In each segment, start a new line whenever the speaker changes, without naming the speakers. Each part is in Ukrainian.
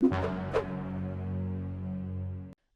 you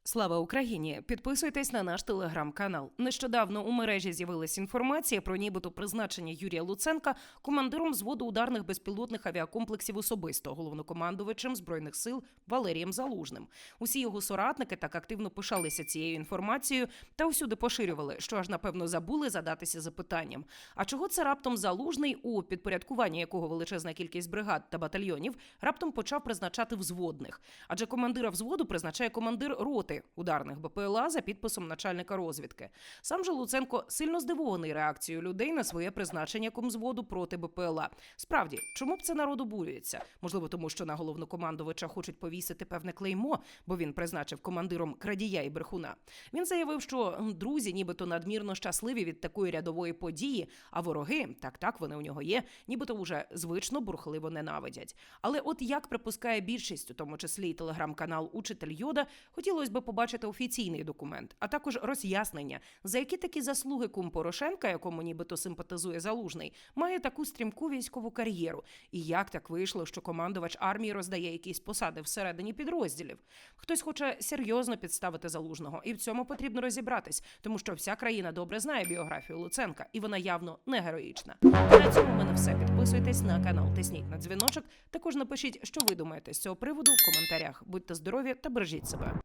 Слава Україні! Підписуйтесь на наш телеграм-канал. Нещодавно у мережі з'явилася інформація про нібито призначення Юрія Луценка командиром взводу ударних безпілотних авіакомплексів особисто головнокомандувачем збройних сил Валерієм Залужним. Усі його соратники так активно пишалися цією інформацією та усюди поширювали, що аж напевно забули задатися запитанням. А чого це раптом залужний, у підпорядкуванні якого величезна кількість бригад та батальйонів раптом почав призначати взводних? Адже командира взводу призначає командир роти ударних БПЛА за підписом начальника розвідки. Сам же Луценко сильно здивований реакцією людей на своє призначення комзводу проти БПЛА. Справді, чому б це народ обурюється? Можливо, тому що на головнокомандувача хочуть повісити певне клеймо, бо він призначив командиром крадія і брехуна. Він заявив, що друзі, нібито надмірно щасливі від такої рядової події, а вороги, так так вони у нього є, нібито вже звично бурхливо ненавидять. Але от як припускає більшість, у тому числі й телеграм-канал Учитель Йода, хотілося б побачити офіційний документ, а також роз'яснення, за які такі заслуги кум Порошенка, якому нібито симпатизує залужний, має таку стрімку військову кар'єру. І як так вийшло, що командувач армії роздає якісь посади всередині підрозділів? Хтось хоче серйозно підставити залужного, і в цьому потрібно розібратись, тому що вся країна добре знає біографію Луценка, і вона явно не героїчна. На цьому мене все. Підписуйтесь на канал, тисніть на дзвіночок. Також напишіть, що ви думаєте з цього приводу в коментарях. Будьте здорові та бережіть себе.